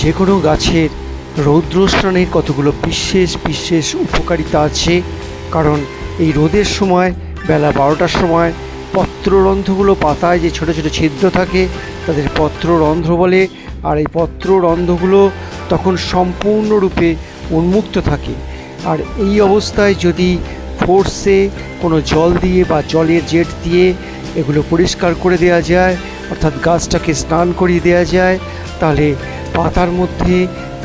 যে কোনো গাছের রৌদ্রস্নানের কতগুলো বিশেষ বিশেষ উপকারিতা আছে, কারণ এই রোদের সময়, বেলা বারোটার সময় পত্ররন্ধ্রগুলো পাতায় যে ছোট ছোট ছিদ্র থাকে, তাদের পত্ররন্ধ্র বলে, আর এই পত্ররন্ধ্রগুলো তখন সম্পূর্ণরূপে উন্মুক্ত থাকে। আর এই অবস্থায় যদি ফোর্সে কোনো জল দিয়ে বা জলের জেট দিয়ে এগুলো পরিষ্কার করে দেওয়া যায়, অর্থাৎ গাছটাকে স্নান করিয়ে দেওয়া যায়, তাহলে পাতার মধ্যে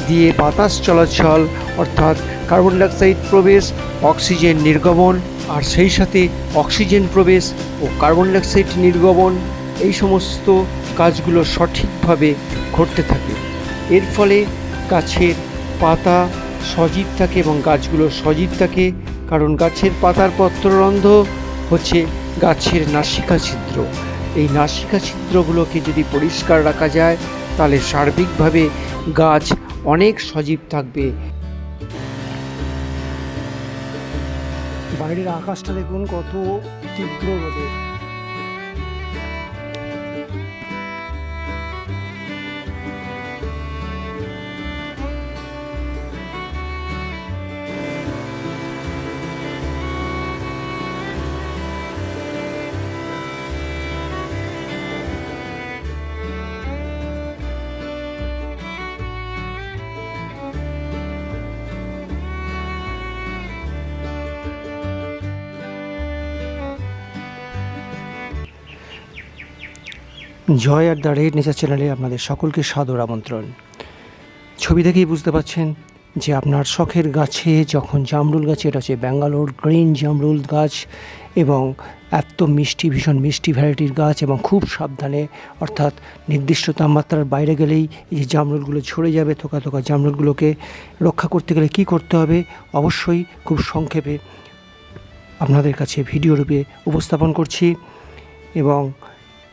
দিয়ে বাতাস চলাচল, অর্থাৎ কার্বন ডাইঅক্সাইড প্রবেশ, অক্সিজেন নির্গমন, আর সেই সাথে অক্সিজেন প্রবেশ ও কার্বন ডাইঅক্সাইড নির্গমন, এই সমস্ত কাজগুলো সঠিকভাবে ঘটতে থাকে। এর ফলে গাছের পাতা সজীব থাকে এবং গাছগুলো সজীব থাকে, কারণ গাছের পাতার পত্ররন্ধ্র হচ্ছে গাছের নাসিকা ছিদ্র এই নাসিকা ছিদ্রগুলোকে যদি পরিষ্কার রাখা যায় তাহলে সার্বিকভাবে গাছ অনেক সজীব থাকবে। বাইরের আকাশটা দেখুন কত তীব্র রোদের। জয় আর দ্য রেড নেচার চ্যানেলে আপনাদের সকলকে সাদর আমন্ত্রণ। ছবি দেখেই বুঝতে পাচ্ছেন যে আপনার শখের গাছে যখন জামরুল গাছে, এটা হচ্ছে ব্যাঙ্গালোর গ্রিন জামরুল গাছ এবং এত মিষ্টি, ভীষণ মিষ্টি ভ্যারাইটির গাছ এবং খুব সাবধানে, অর্থাৎ নির্দিষ্ট তাপমাত্রার বাইরে গেলেই এই জামরুলগুলো ঝরে যাবে, থোকা থোকা জামরুলগুলোকে রক্ষা করতে গেলে কি করতে হবে, অবশ্যই খুব সংক্ষেপে আপনাদের কাছে ভিডিও রূপে উপস্থাপন করছি এবং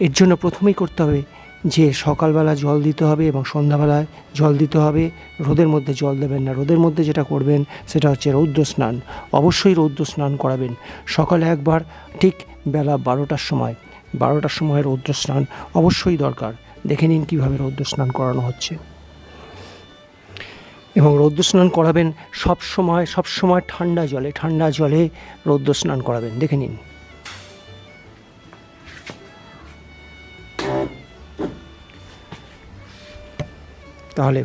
এর জন্য প্রথমেই করতে হবে যে সকালবেলা জল দিতে হবে এবং সন্ধ্যাবেলায় জল দিতে হবে। রোদের মধ্যে জল দেবেন না। রোদের মধ্যে যেটা করবেন সেটা হচ্ছে রৌদ্র স্নান। অবশ্যই রৌদ্র স্নান করাবেন। সকালে একবার, ঠিক বেলা বারোটার সময়। বারোটার সময় রৌদ্র স্নান অবশ্যই দরকার। দেখে নিন কীভাবে রৌদ্র স্নান করানো হচ্ছে। এবং রৌদ্র স্নান করাবেন সব সময় সব সময় ঠান্ডা জলে ঠান্ডা জলে রৌদ্র স্নান করাবেন। দেখে নিন। তাহলে।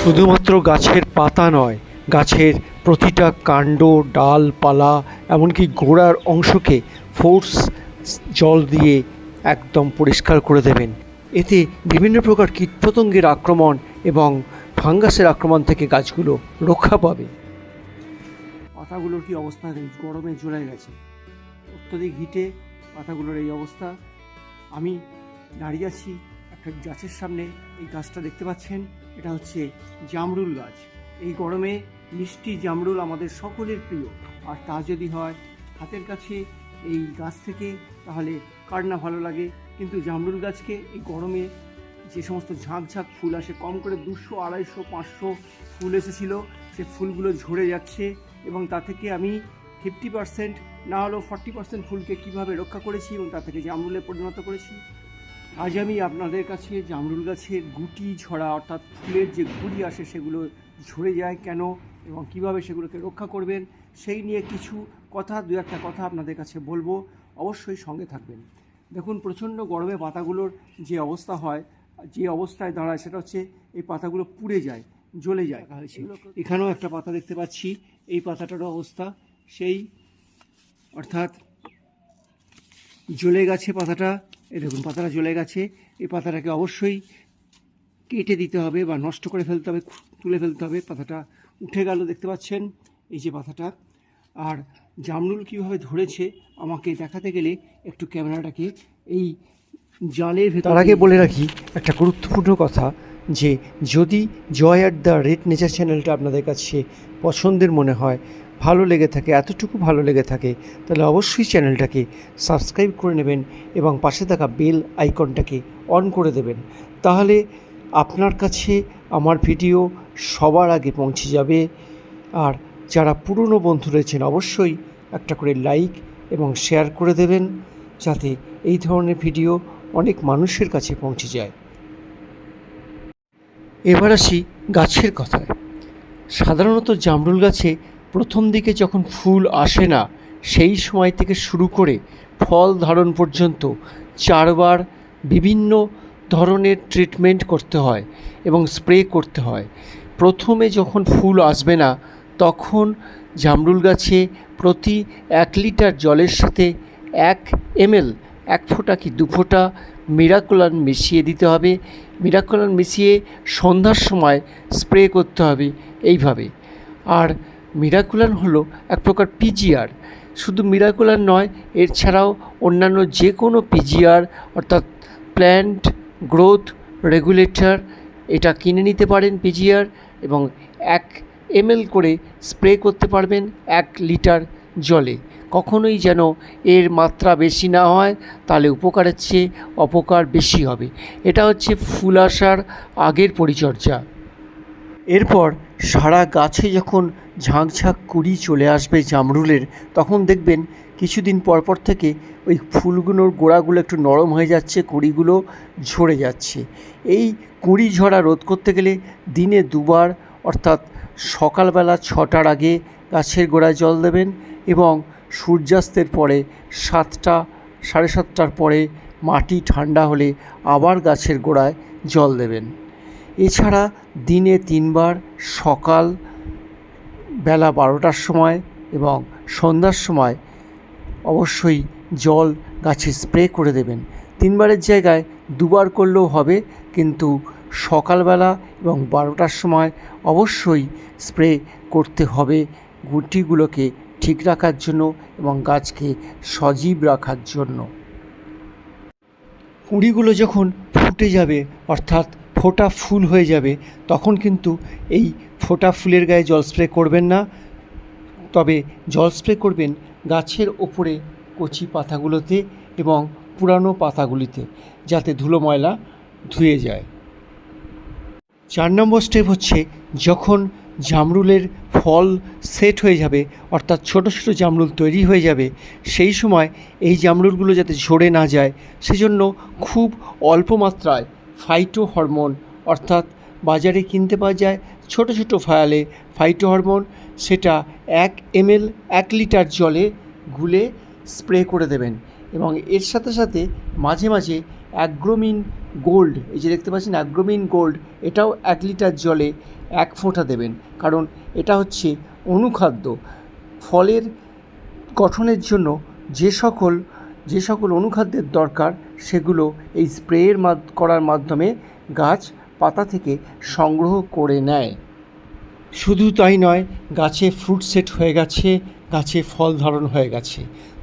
শুধুমাত্র গাছের পাতা নয়, গাছের প্রতিটা কাণ্ড, ডালপালা, এমনকি গোড়ার অংশকে ফোর্স জল দিয়ে একদম পরিষ্কার করে দেবেন। এতে বিভিন্ন প্রকার কীটপতঙ্গের আক্রমণ এবং ফাঙ্গাসের আক্রমণ থেকে গাছগুলো রক্ষা পাবে। পাতাগুলোর কি অবস্থা? গরমে জ্বলে গেছে। অত্যধিক হিটে পাতাগুলোর এই অবস্থা। আমি দাঁড়িয়ে আছি একটা গাছের সামনে। এই গাছটা দেখতে পাচ্ছেন? এটা হচ্ছে জামরুল গাছ। এই গরমে মিষ্টি জামরুল আমাদের সকলের প্রিয়। আর তা যদি হয় হাতের কাছে এই গাছ থেকে, তাহলে কার না ভালো লাগে? কিন্তু জামরুল গাছকে এই গরমে যে সমস্ত ঝাঁক ঝাঁক ফুল আসে, কম করে দুশো, আড়াইশো, পাঁচশো ফুল এসেছিল, সে ফুলগুলো ঝরে যাচ্ছে। এবং তা থেকে আমি ফিফটি পার্সেন্ট, না হলেও ফর্টি পার্সেন্ট ফুলকে কীভাবে রক্ষা করেছি এবং তা থেকে জামরুলে পরিণত করেছি। আজ আমি আপনাদের কাছে জামরুল গাছের গুটি ঝরা অর্থাৎ ফুলের যে গুড়ি আসে সেগুলো ঝরে যায় কেন এবং কীভাবে সেগুলোকে রক্ষা করবেন, সেই নিয়ে কিছু কথা, দু একটা কথা আপনাদের কাছে বলব। অবশ্যই সঙ্গে থাকবেন। দেখুন, প্রচণ্ড গরমে পাতাগুলোর যে অবস্থা হয়, যে অবস্থায় দাঁড়ায় সেটা হচ্ছে এই পাতাগুলো পুড়ে যায়। জ্বলে যায় এখানেও একটা পাতা দেখতে পাচ্ছি, এই পাতাটারও অবস্থা সেই, অর্থাৎ জ্বলে গেছে পাতাটা, এই দেখুন পাতাটা জ্বলে গেছে, এই পাতাটাকে অবশ্যই কেটে দিতে হবে বা নষ্ট করে ফেলতে হবে তুলে ফেলতে হবে, পাতাটা উঠে গেল, দেখতে পাচ্ছেন এই যে পাতাটা। আর জামরুল কীভাবে ধরেছে আমাকে দেখাতে গেলে একটু ক্যামেরাটাকে এই জালের ভেতর আগে বলে রাখি, একটা গুরুত্বপূর্ণ কথা যে যদি Joy at the red nature চ্যানেলটা আপনাদের কাছে পছন্দের মনে হয়, ভালো লেগে থাকে, এতটুকু ভালো লেগে থাকে, তাহলে অবশ্যই চ্যানেলটাকে সাবস্ক্রাইব করে নেবেন এবং পাশে থাকা বেল আইকনটাকে অন করে দেবেন। তাহলে আপনার কাছে আমার ভিডিও সবার আগে পৌঁছে যাবে। আর যারা পুরনো বন্ধু রয়েছেন, অবশ্যই একটা করে লাইক এবং শেয়ার করে দেবেন, যাতে এই ধরনের ভিডিও অনেক মানুষের কাছে পৌঁছে যায়। এবার আসি গাছের কথায়। সাধারণত জামরুল গাছে প্রথম দিকে যখন ফুল আসে না, সেই সময় থেকে শুরু করে ফল ধারণ পর্যন্ত চারবার বিভিন্ন ধরনের ট্রিটমেন্ট করতে হয় এবং স্প্রে করতে হয়। প্রথমে যখন ফুল আসবে না, তখন জামরুল গাছে প্রতি এক লিটার জলের সাথে এক এমএল এক ফোঁটা কি দু ফোঁটা মিরাকুলান মিশিয়ে দিতে হবে। মিরাকুলান মিশিয়ে সন্ধ্যার সময় স্প্রে করতে হবে এইভাবে। আর মিরাকুলান হলো এক প্রকার পিজিআর। শুধু মিরাকুলার নয়, এর ছাড়াও অন্যান্য যে কোনো পিজিআর অর্থাৎ প্ল্যান্ট, গ্রোথ, রেগুলেটর, এটা কিনে নিতে পারেন পিজিআর এবং এক এমএল করে স্প্রে করতে পারবেন এক লিটার জলে। কখনোই যেন এর মাত্রা বেশি না হয়, তাহলে উপকারের চেয়ে অপকার বেশি হবে। এটা হচ্ছে ফুল আসার আগের পরিচর্যা। এরপর সারা গাছে যখন ঝাঁক ঝাঁক কুড়ি চলে আসবে জামরুলের, তখন দেখবেন কিছুদিন পর পর থেকে ওই ফুলগুলোর গোড়াগুলো একটু নরম হয়ে যাচ্ছে, কুড়িগুলো ঝরে যাচ্ছে। এই কুড়ি ঝরা রোধ করতে গেলে দিনে দুবার, অর্থাৎ সকালবেলা ছটার আগে গাছের গোড়ায় জল দেবেন এবং সূর্যাস্তের পরে সাতটা, সাড়ে সাতটার পরে মাটি ঠান্ডা হলে আবার গাছের গোড়ায় জল দেবেন। এছাড়া দিনে তিনবার সকাল বেলা বারোটার সময় এবং সন্ধ্যার সময় অবশ্যই জল গাছে স্প্রে করে দেবেন। তিনবারের জায়গায় দুবার করলেও হবে, কিন্তু সকালবেলা এবং বারোটার সময় অবশ্যই স্প্রে করতে হবে গুটিগুলোকে ঠিক রাখার জন্য এবং গাছকে সজীব রাখার জন্য। কুঁড়িগুলো যখন ফুটে যাবে, অর্থাৎ ফোটা ফুল হয়ে যাবে, তখন কিন্তু এই ফোটা ফুলের গায়ে জল স্প্রে করবেন না। তবে জল স্প্রে করবেন গাছের ওপরে কচি পাতাগুলোতে এবং পুরানো পাতাগুলিতে, যাতে ধুলো ময়লা ধুয়ে যায়। চার নম্বর স্টেপ হচ্ছে যখন জামরুলের ফল সেট হয়ে যাবে, অর্থাৎ ছোট ছোট জামরুল তৈরি হয়ে যাবে, সেই সময় এই জামরুলগুলো যাতে ঝরে না যায়, সেজন্য খুব অল্প মাত্রায় ফাইটো হরমোন অর্থাৎ বাজারে কিনতে পাওয়া যায় ছোট ছোট ফায়ালে ফাইটো হরমোন সেটা এক এমএল এক লিটার জলে গুলে স্প্রে করে দেবেন এবং এর সাথে সাথে মাঝে মাঝে অ্যাগ্রোমিন গোল্ড, এই যে দেখতে পাচ্ছেন, অ্যাগ্রোমিন গোল্ড, এটাও এক লিটার জলে এক ফোঁটা দেবেন। কারণ এটা হচ্ছে অনুখাদ্য। ফলের গঠনের জন্য যে সকল যে সকল অনুখাদ্যের দরকার, সেগুলো এই স্প্রেয়ের মা করার মাধ্যমে গাছ পাতা থেকে সংগ্রহ করে নেয়। শুধু তাই নয়, গাছে ফ্রুট সেট হয়ে গেছে গাছে ফল ধারণ হয়ে গেছে।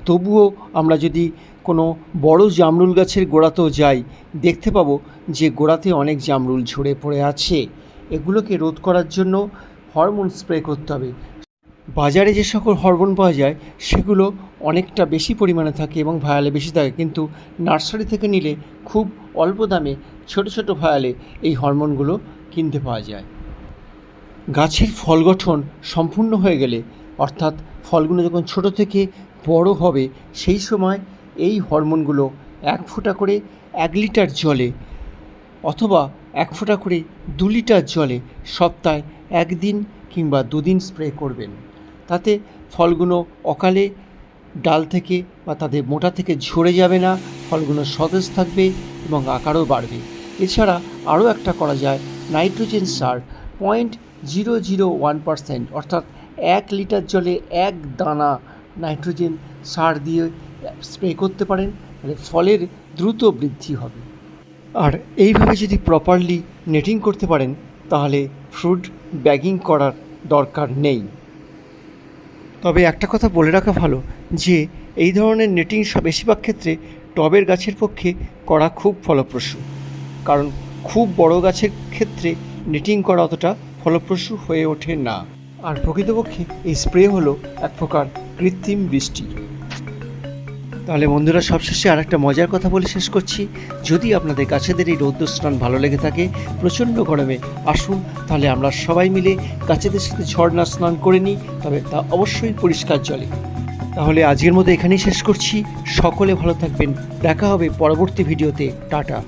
তবুও আমরা যদি কোনো বড় জামরুল গাছের গোড়াতেও যাই, দেখতে পাবো যে গোড়াতে অনেক জামরুল ঝরে পড়ে আছে। এগুলোকে রোধ করার জন্য হরমোন স্প্রে করতে হবে। বাজারে যে সকল হরমোন পাওয়া যায়, সেগুলো অনেকটা বেশি পরিমাণে থাকে এবং ভায়ালে বেশি থাকে। কিন্তু নার্সারি থেকে নিলে খুব অল্প দামে ছোট ছোট ভায়ালে এই হরমোনগুলো কিনতে পাওয়া যায়। গাছের ফল গঠন সম্পূর্ণ হয়ে গেলে, অর্থাৎ ফলগুলো যখন ছোট থেকে বড় হবে, সেই সময় এই হরমোনগুলো এক ফোঁটা করে এক লিটার জলে অথবা এক ফোঁটা করে দু লিটার জলে সপ্তাহে একদিন কিংবা দুদিন স্প্রে করবেন। তাতে ফলগুলো অকালে ডাল থেকে বা তাদের মোটা থেকে ঝরে যাবে না, ফলগুলো সতেজ থাকবে এবং আকারও বাড়বে। এছাড়া আরও একটা করা যায়, নাইট্রোজেন সার, point zero zero one percent অর্থাৎ এক লিটার জলে এক দানা নাইট্রোজেন সার দিয়ে স্প্রে করতে পারেন তাহলে ফলের দ্রুত বৃদ্ধি হবে। আর এইভাবে যদি প্রপারলি নেটিং করতে পারেন, তাহলে ফ্রুট ব্যাগিং করার দরকার নেই। তবে একটা কথা বলে রাখা ভালো, যে এই ধরনের নেটিং বেশিরভাগ ক্ষেত্রে টবের গাছের পক্ষে করা খুব ফলপ্রসূ। কারণ খুব বড় গাছের ক্ষেত্রে নেটিং করা অতটা ফলপ্রসূ হয়ে ওঠে না। আর প্রকৃতপক্ষে এই স্প্রে হলো এক প্রকার কৃত্রিম বৃষ্টি। তাহলে বন্ধুরা, সবশেষে আর একটা মজার কথা বলে শেষ করছি। যদি আপনাদের গাছেদের এই রৌদ্র স্নান ভালো লেগে থাকে, প্রচণ্ড গরমে আসুন, তাহলে আমরা সবাই মিলে গাছেদের সাথে ঝর্ণা স্নান করে নিই, তবে তা অবশ্যই পরিষ্কার জলে। তাহলে আজকের মতো এখানেই শেষ করছি। সকলে ভালো থাকবেন। দেখা হবে পরবর্তী ভিডিওতে। টাটা।